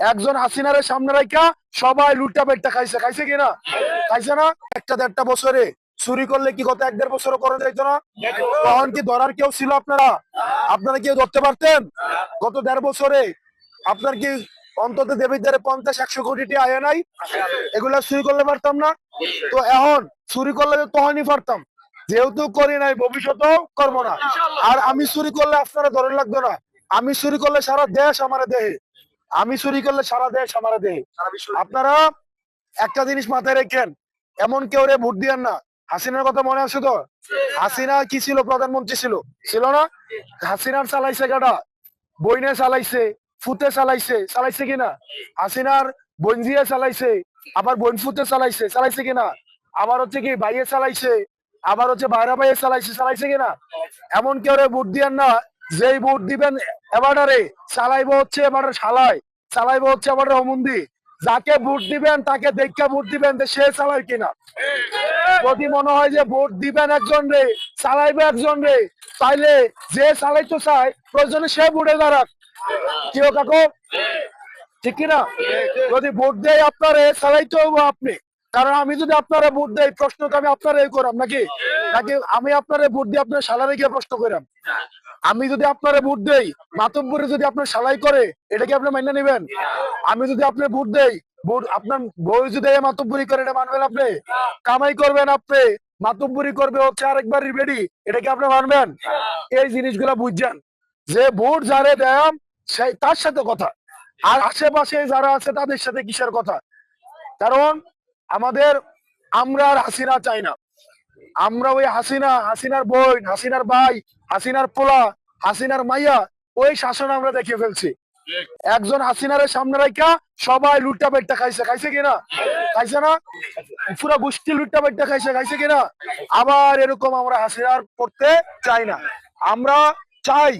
একজন হাসিনারের সামনে রাখা সবাই লুটা পেটটা খাইছে। খাইছে কিনা খাইছে না? একটা দেড়টা বছরে চুরি করলে কি গত এক দেড় বছরও করা যাইতো না? তখন কি ধরার কেউ ছিল আপনারা? আপনারা কেউ ধরতে পারতেন? গত দেড় বছরে আপনার কি অন্তত দেবীর দ্বারে পঞ্চাশ, একশো কোটি টাকা আয় নাই? এগুলা চুরি করলে পারতাম না? তো এখন চুরি করলে তখনই পারতাম। যেহেতু করি নাই, ভবিষ্যতেও করব না। আর আমি চুরি করলে আপনারা ধরে লাগতো না। আমি চুরি করলে সারা দেশ আমার দেহে। আমি চুরি করলে সারা দেশ আমার দেহে আপনারা একটা জিনিস মাথায় রেখেন এমন কেউ রে ভোট দিয়েন না। হাসিনার কথা মনে আছে তো? হাসিনা কি ছিল? প্রধানমন্ত্রী ছিল। ছিল না? হাসিনার চালাইছে গাড়া বইনে চালাইছে ফুতে চালাইছে। চালাইছে কিনা? হাসিনার বঞ্জিয়ে চালাইছে। আবার বন ফুতে চালাইছে। চালাইছে কিনা? আবার হচ্ছে কি ভাইয়ে চালাইছে। আবার হচ্ছে ভাইরা ভাইয়ে চালাইছে। চালাইছে কিনা? এমন কেউ রে ভোট দিয়েন না। যেই ভোট দিবেন এবারে চালাইবো হচ্ছে এবারে শালায় চালাইবো হচ্ছে এবার রহমন্দি যাকে ভোট দিবেন তাকে দেখে ভোট দিবেন যে সে চালায় কিনা। যদি মনে হয় যে ভোট দিবেন একজন রে চালাইবে একজন রে তাইলে যে চালাইতে চায় প্রয়োজনে সে ভোটে দাঁড়াক। কেউ কাকু? ঠিক কিনা? যদি ভোট দেয় আপনারে চালাইতে হব আপনি। কারণ আমি যদি আপনারা ভোট দেয় প্রশ্ন তো আমি আপনারাই করাম নাকি? নাকি আমি আপনারা ভোট দিয়ে আপনার সালারে গিয়ে প্রশ্ন করাম? আমি যদি আপনারা ভোট দেই মাতব্বরে যদি আপনার সালাই করে এটা কি আপনি মান্য নেবেন? আমি যদি আপনার ভোট দেই ভোট আপনার বই যদি এই মাতব্বরি করে এটা মানবেন আপনি? কামাই করবেন আপনি মাতব্বরি করবে হচ্ছে আরেকবার রিবেডি এটা কি আপনি মানবেন? এই জিনিসগুলা বুঝছেন। যে ভোট যারে দেয় সেই তার সাথে কথা। আর আশেপাশে যারা আছে তাদের সাথে কিসের কথা? কারণ আমাদের আমরা আর হাসিনা চাই না। আমরা ওই হাসিনা, হাসিনার বোন, হাসিনার ভাই, হাসিনার পোলা, হাসিনার মাইয়া, ওই শাসন আমরা দেখে ফেলছি। একজন হাসিনারের সামনে রাখা সবাই লুটটা পেটটা খাইছে। খাইছে কিনা খাইছে না? পুরো গোষ্ঠী লুটটা পেটটা খাইছে। খাইছে কিনা আবার এরকম আমরা হাসিনার করতে চাই না। আমরা চাই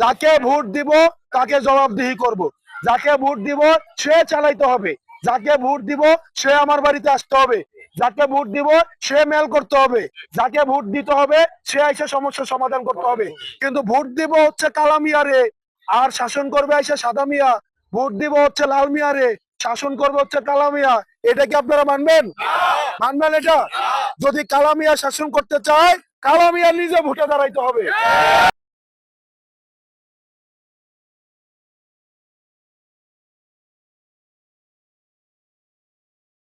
যাকে ভোট দিব তাকে জবাবদিহি করব। যাকে ভোট দিব সে চালাইতে হবে। যাকে ভোট দিব, সে আমার বাড়িতে আসতে হবে। যাকে ভোট দিব, সে মেল করতে হবে। যাকে ভোট দিতে হবে, সে এসে সমস্যার সমাধান করতে হবে। কিন্তু ভোট দিব হচ্ছে কালা মিয়ারে আর শাসন করবে এসে সাদা মিয়া। ভোট দিব হচ্ছে লাল মিয়ারে শাসন করবে হচ্ছে কালামিয়া এটা কি আপনারা মানবেন? মানবেন এটা? যদি কালামিয়া শাসন করতে চায় কালামিয়া নিজে ভোটে দাঁড়াইতে হবে।